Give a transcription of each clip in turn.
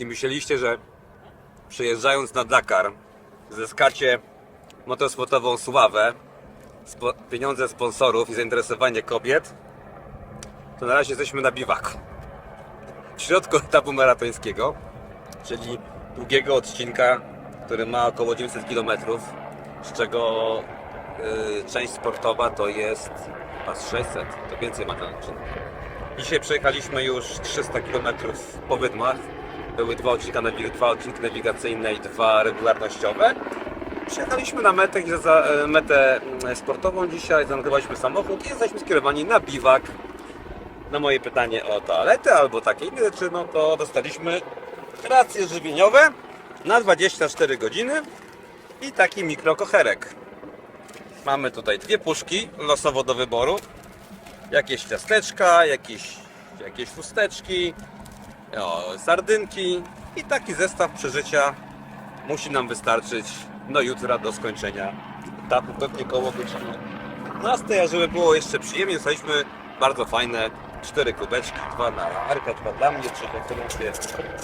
Jeśli myśleliście, że przyjeżdżając na Dakar zyskacie motosportową sławę, spo, pieniądze sponsorów i zainteresowanie kobiet, to na razie jesteśmy na biwaku. W środku etapu maratońskiego, czyli długiego odcinka, który ma około 900 km, z czego y, część sportowa to jest z 600, to więcej ma ten odcinek. Dzisiaj przejechaliśmy już 300 km po wydmach. Były dwa odcinki, dwa odcinki nawigacyjne i dwa regularnościowe. Przyjechaliśmy na metę, za, e, metę mm, sportową dzisiaj, zanotowaliśmy samochód i jesteśmy skierowani na biwak. Na moje pytanie o toaletę albo takie inne rzeczy, no to dostaliśmy racje żywieniowe na 24 godziny i taki mikrokocherek. Mamy tutaj dwie puszki losowo do wyboru. Jakieś ciasteczka, jakieś, jakieś chusteczki, o, sardynki i taki zestaw przeżycia musi nam wystarczyć do jutra, do skończenia etapu, pewnie koło godziny 12, a żeby było jeszcze przyjemnie, dostaliśmy bardzo fajne cztery kubeczki, dwa na Arka, dwa dla mnie, trzy konferencje.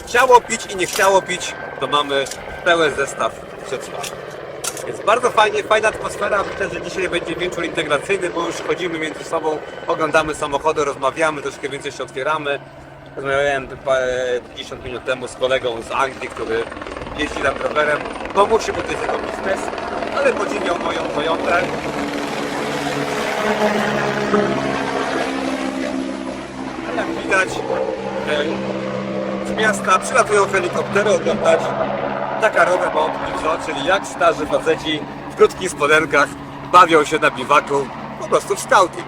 Chciało pić i nie chciało pić, to mamy pełen zestaw przetrwania. Jest bardzo fajnie, fajna atmosfera. Myślę, że dzisiaj będzie wieczór integracyjny, bo już chodzimy między sobą, oglądamy samochody, rozmawiamy, troszkę więcej się otwieramy. Rozmawiałem pa- 50 minut temu z kolegą z Anglii, który jeździ tam rowerem, musi, bo to jest jego biznes, ale podziwiał moją Toyotę. Jak widać, e, z miasta przylatują helikoptery oglądać Dakarowe Mount czyli jak starzy faceci w krótkich spodenkach bawią się na biwaku, po prostu w scouting.